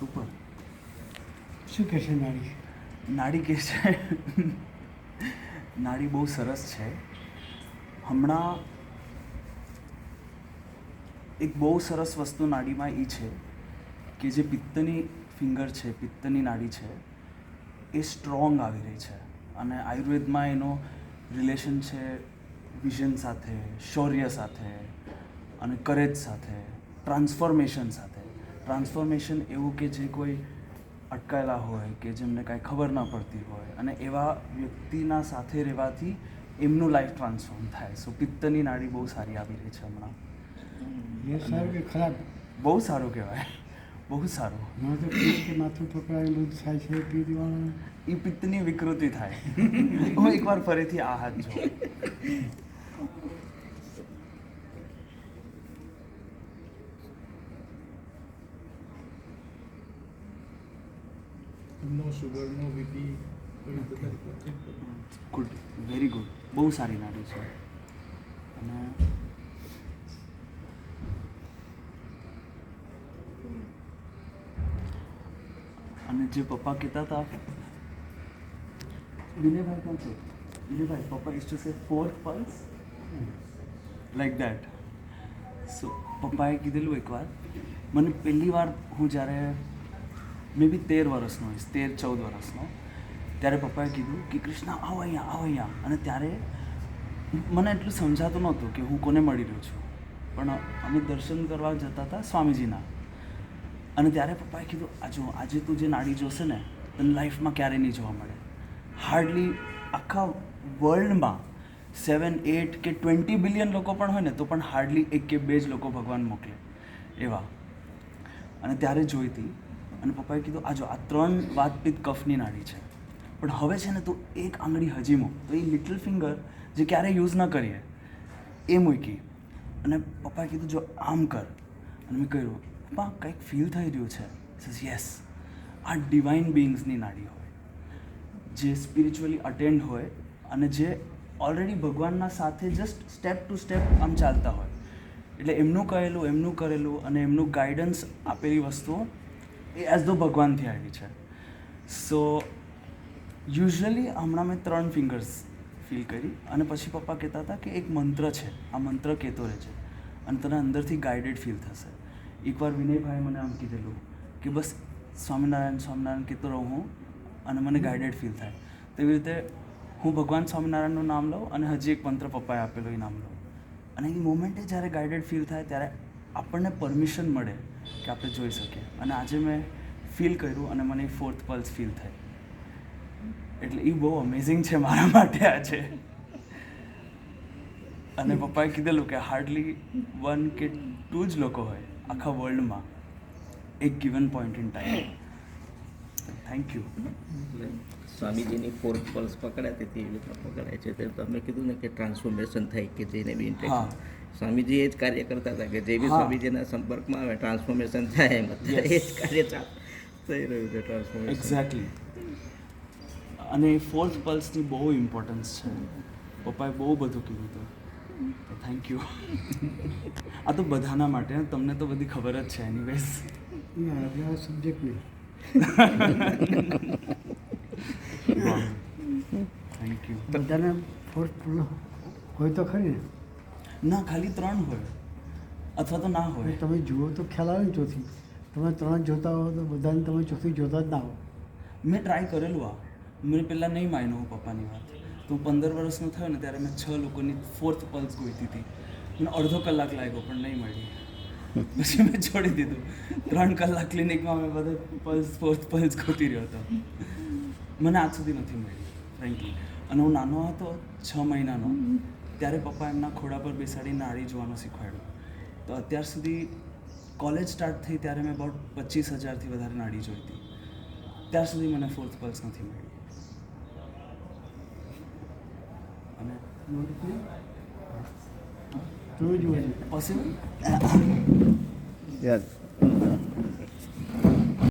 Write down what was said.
Super શું કહેશે છે નાડી કે છે નાડી બહુ સરસ છે. હમણાં એક બહુ સરસ વસ્તુ નાડીમાં એ છે કે જે પિત્તની ફિંગર છે પિત્તની નાડી છે એ સ્ટ્રોંગ આવી રહી છે. અને આયુર્વેદમાં એનો રિલેશન છે વિઝન સાથે શૌર્ય સાથે અને કરેજ સાથે ટ્રાન્સફોર્મેશન સાથે. ટ્રાન્સફોર્મેશન એવું કે જે કોઈ અટકાયેલા હોય કે જેમને કાંઈ ખબર ના પડતી હોય અને એવા વ્યક્તિના સાથે રહેવાથી એમનું લાઈફ ટ્રાન્સફોર્મ થાય. સો પિત્તની નાડી બહુ સારી આવી રહી છે હમણાં. કે ખરાબ? બહુ સારું કહેવાય. બહુ સારું. માથું પકડાયું બધું થાય છે પી એ પિત્તની વિકૃતિ થાય. હું એકવાર ફરીથી આ હાથ જોઉં. ગુડ વેરી ગુડ બહુ સારી નાડી છે. અને અને જે પપ્પા કહેતા હતા, વિનયભાઈ કોણ છે? વિનયભાઈ, પપ્પા is to say fourth pulse like that so પપ્પાએ કીધેલું એકવાર, મને પહેલી વાર હું જ્યારે મે બી તેર વર્ષનો હોઈશ, તેર ચૌદ વર્ષનો ત્યારે પપ્પાએ કીધું કે કૃષ્ણ આવો અહીંયા આવો અહીંયા. અને ત્યારે મને એટલું સમજાતું નહોતું કે હું કોને મળી રહ્યો છું. પણ અમે દર્શન કરવા જતા હતા સ્વામીજીના. અને ત્યારે પપ્પાએ કીધું, આ જો, આજે તું જે નાડી જોશે ને, તને લાઈફમાં ક્યારેય નહીં જોવા મળે. હાર્ડલી આખા વર્લ્ડમાં સેવન એટ કે ટ્વેન્ટી બિલિયન લોકો પણ હોય ને, તો પણ હાર્ડલી એક કે બે જ લોકો ભગવાન મોકલે. એવા. અને ત્યારે જોઈ હતી અને પપ્પાએ કીધું, આ જો, આ ત્રણ વાતપીત કફની નાડી છે. પણ હવે છે ને તું એક આંગળી હજી મૂક. તો એ લિટલ ફિંગર જે ક્યારેય યુઝ ન કરીએ, એ મૂકી. અને પપ્પાએ કીધું, જો, આમ કર. અને મેં કહ્યું, પપ્પા, કંઈક ફીલ થઈ રહ્યું છે. યસ આ ડિવાઇન બિંગ્સની નાડી હોય. જે સ્પિરિચ્યુઅલી અટેન્ડ હોય અને જે ઓલરેડી ભગવાનના સાથે જસ્ટ સ્ટેપ ટુ સ્ટેપ આમ ચાલતા હોય. એટલે એમનું કહેલું એમનું કરેલું અને એમનું ગાઈડન્સ આપેલી વસ્તુઓ એ એઝ ધો ભગવાનથી આવી છે. સો યુઝઅલી હમણાં મેં ત્રણ ફિંગર્સ ફીલ કરી અને પછી પપ્પા કહેતા હતા કે એક મંત્ર છે. આ મંત્ર કહેતો રહે છે અને તને અંદરથી ગાઈડેડ ફીલ થશે. એકવાર વિનયભાઈ મને આમ કીધેલું કે બસ સ્વામિનારાયણ સ્વામિનારાયણ કહેતો રહું હું અને મને ગાઈડેડ ફીલ થાય. તેવી રીતે હું ભગવાન સ્વામિનારાયણનું નામ લઉં અને હજી એક મંત્ર પપ્પાએ આપેલો એ નામ લઉં. અને એ મોમેન્ટે જ્યારે ગાઈડેડ ફીલ થાય ત્યારે આપણને પરમિશન મળે કે આપણે જોઈ શકીએ. અને આજે મેં ફીલ કર્યું અને મને ફોર્થ પલ્સ ફીલ થઈ. એટલે એ બહુ અમેઝિંગ છે મારા માટે આજે. અને પપ્પાએ કીધેલું કે હાર્ડલી વન કે ટુ જ લોકો હોય આખા વર્લ્ડમાં એક given point in time thank you સ્વામીજીની four pulse પકડાય તેથી એ રીતના પકડાય છે. તે તમે કીધું ને કે ટ્રાન્સફોર્મેશન થાય કે જેને બી ઇન્ટેક્ટ સ્વામીજી એ જ કાર્ય કરતા હતા કે જે બી સ્વામીજીના સંપર્કમાં આવે ટ્રાન્સફોર્મેશન થાય એમ. અત્યારે એ જ કાર્ય થઈ રહ્યું છે ટ્રાન્સફોર્મેશન એક્ઝેક્ટલી અને ફોર્થ પલ્સની બહુ ઇમ્પોર્ટન્સ છે. પપ્પાએ બહુ બધું કીધું હતું. થેન્ક યુ આ તો બધાના માટે તમને તો બધી ખબર જ છે એનીવેઝ ના સબ્જેક્ટ નહીં થેન્ક યુ બધાને ફોર્થ હોય તો ખરી ને? ના ખાલી ત્રણ હોય. અથવા તો ના હોય. તમે જુઓ તો ખ્યાલ આવે ને ચોથી. તમે ત્રણ જોતા હો તો બધાને તમે ચોથી જોતા જ ના હો. મેં ટ્રાય કરેલું આ. મેં પહેલાં નહીં માન્યું હું પપ્પાની વાત. તો પંદર વર્ષનો થયો ને ત્યારે મેં છ લોકોની ફોર્થ પલ્સ ગોઈતી હતી. મને અડધો કલાક લાગ્યો પણ નહીં મળી પછી મેં છોડી દીધું. ત્રણ કલાક ક્લિનિકમાં મેં બધા પલ્સ ફોર્થ પલ્સ ગોતી રહ્યો હતો. મને આજ સુધી નથી મળી ફ્રેન્કલી અને હું નાનો હતો, છ મહિનાનો, ત્યારે પપ્પા એમના ખોડા પર બેસાડી નાળી જોવાનું શીખવાડ્યું. તો અત્યાર સુધી કોલેજ સ્ટાર્ટ થઈ ત્યારે મેં બહુ પચીસ હજારથી વધારે નાડી જોઈ હતી. ત્યાર સુધી મને ફોર્થ પલ્સ નથી મળી અને તમે જુઓ છો પોસિબલ યસ